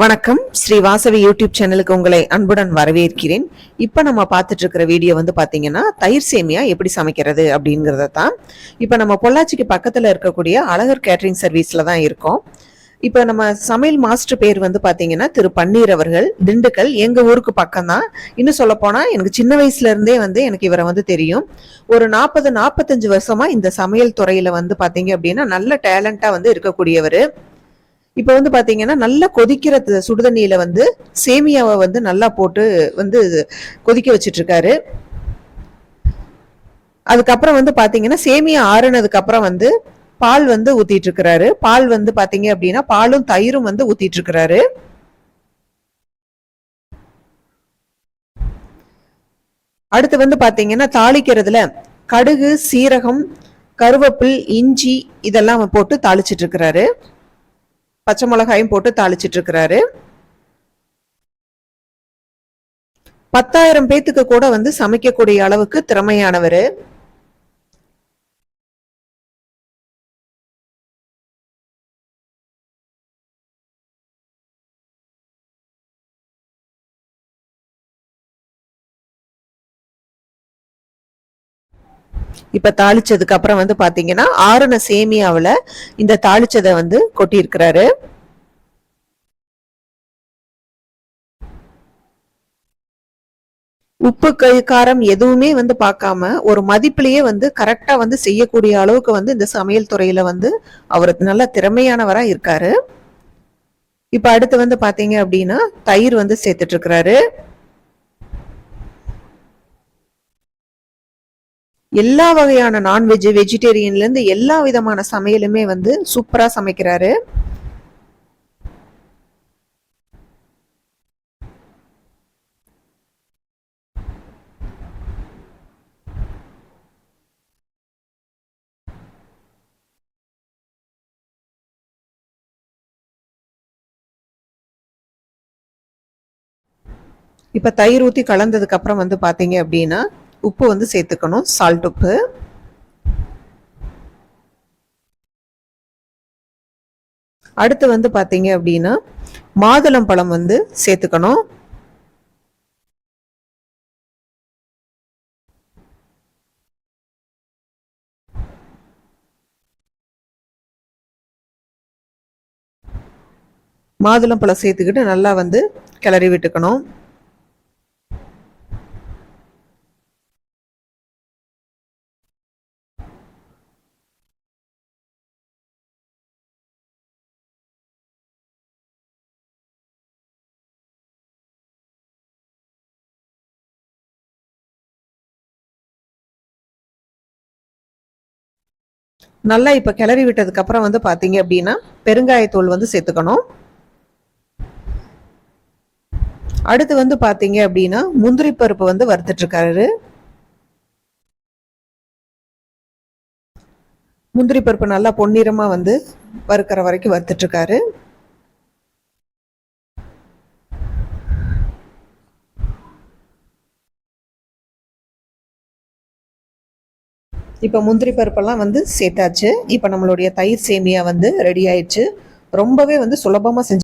வணக்கம். ஸ்ரீ வாசவி யூடியூப் சேனலுக்கு உங்களை அன்புடன் வரவேற்கிறேன். இப்போ நம்ம பார்த்துட்டு இருக்கிற வீடியோ வந்து பார்த்தீங்கன்னா தயிர் சேமியா எப்படி சமைக்கிறது அப்படிங்கிறத தான் இப்போ நம்ம பொள்ளாச்சிக்கு பக்கத்தில் இருக்கக்கூடிய அழகர் கேட்டரிங் சர்வீஸில் தான் இருக்கோம். இப்போ நம்ம சமையல் மாஸ்டர் பேர் வந்து பார்த்தீங்கன்னா திரு பன்னீர் அவர்கள். திண்டுக்கல் எங்கள் ஊருக்கு பக்கம் தான் இன்னும் சொல்லப்போனால் எனக்கு சின்ன வயசுலேருந்தே வந்து எனக்கு இவரை வந்து தெரியும். ஒரு நாற்பது நாற்பத்தஞ்சு வருஷமாக இந்த சமையல் துறையில் வந்து பார்த்தீங்க அப்படின்னா நல்ல டேலண்ட்டாக வந்து இருக்கக்கூடியவர். இப்போ வந்து பாத்தீங்கன்னா நல்லா கொதிக்கிற த- சுடுதண்ணியில வந்து சேமியாவை வந்து நல்லா போட்டு வந்து கொதிக்க வச்சிட்டு இருக்காரு அதுக்கப்புறம் வந்து பாத்தீங்கன்னா சேமியா ஆறுனதுக்கு அப்புறம் வந்து பால் வந்து ஊத்திட்டு இருக்கிறாரு பால் வந்து பாத்தீங்க அப்படின்னா பாலும் தயிரும் வந்து ஊத்திட்டு இருக்கிறாரு அடுத்து வந்து பாத்தீங்கன்னா தாளிக்கிறதுல கடுகு சீரகம் கருவேப்பில் இஞ்சி இதெல்லாம் போட்டு தாளிச்சிட்டு இருக்கிறாரு பச்சை மிளகாயும் போட்டு தாளிச்சிட்டு இருக்கிறாரு. பத்தாயிரம் பேத்துக்கு கூட வந்து சமைக்கக்கூடிய அளவுக்கு திறமையானவர். இப்ப தாளிச்சதுக்கு அப்புறம் வந்து பாத்தீங்கன்னா ஆறுன சேமியாவில் இந்த தாளிச்சதை வந்து கொட்டியிருக்கிறாரு. உப்பு கை- காரம் எதுவுமே வந்து பார்க்காம ஒரு மதிப்பிலேயே வந்து கரெக்டா வந்து செய்யக்கூடிய அளவுக்கு வந்து இந்த சமையல் துறையில வந்து அவர் நல்ல திறமையானவரா இருக்காரு. இப்ப அடுத்து வந்து பாத்தீங்க அப்படின்னா தயிர் வந்து சேர்த்துட்டு எல்லா வகையான நான்வெஜ் வெஜிடேரியன்ல இருந்து எல்லா விதமான சமையலுமே வந்து சூப்பரா சமைக்கிறாரு. இப்ப தயிர் ஊத்தி கலந்ததுக்கு அப்புறம் வந்து பார்த்தீங்க அப்படின்னா உப்பு வந்து சேர்த்துக்கணும். சால்ட் உப்பு. அடுத்து வந்து பார்த்தீங்க அப்படின்னா மாதுளம் பழம் வந்து சேர்த்துக்கணும். மாதுளம் பழம் சேர்த்துக்கிட்டு நல்லா வந்து கிளறி விட்டுக்கணும். நல்லா இப்போ கிளறி விட்டதுக்கு அப்புறம் வந்து பார்த்தீங்க அப்படின்னா பெருங்காயத்தூள் வந்து சேர்த்துக்கணும். அடுத்து வந்து பாத்தீங்க அப்படின்னா முந்திரி பருப்பு வந்து வறுத்துட்ருக்காரு முந்திரி பருப்பு நல்லா பொன்னிறமாக வந்து வறுக்கிற வரைக்கும் வறுத்துட்ருக்காரு இப்போ முந்திரி பருப்பெல்லாம் வந்து சேர்த்தாச்சு. இப்போ நம்மளுடைய தயிர் சேமியா வந்து ரெடி ஆயிடுச்சு. ரொம்பவே வந்து சுலபமாக செஞ்சு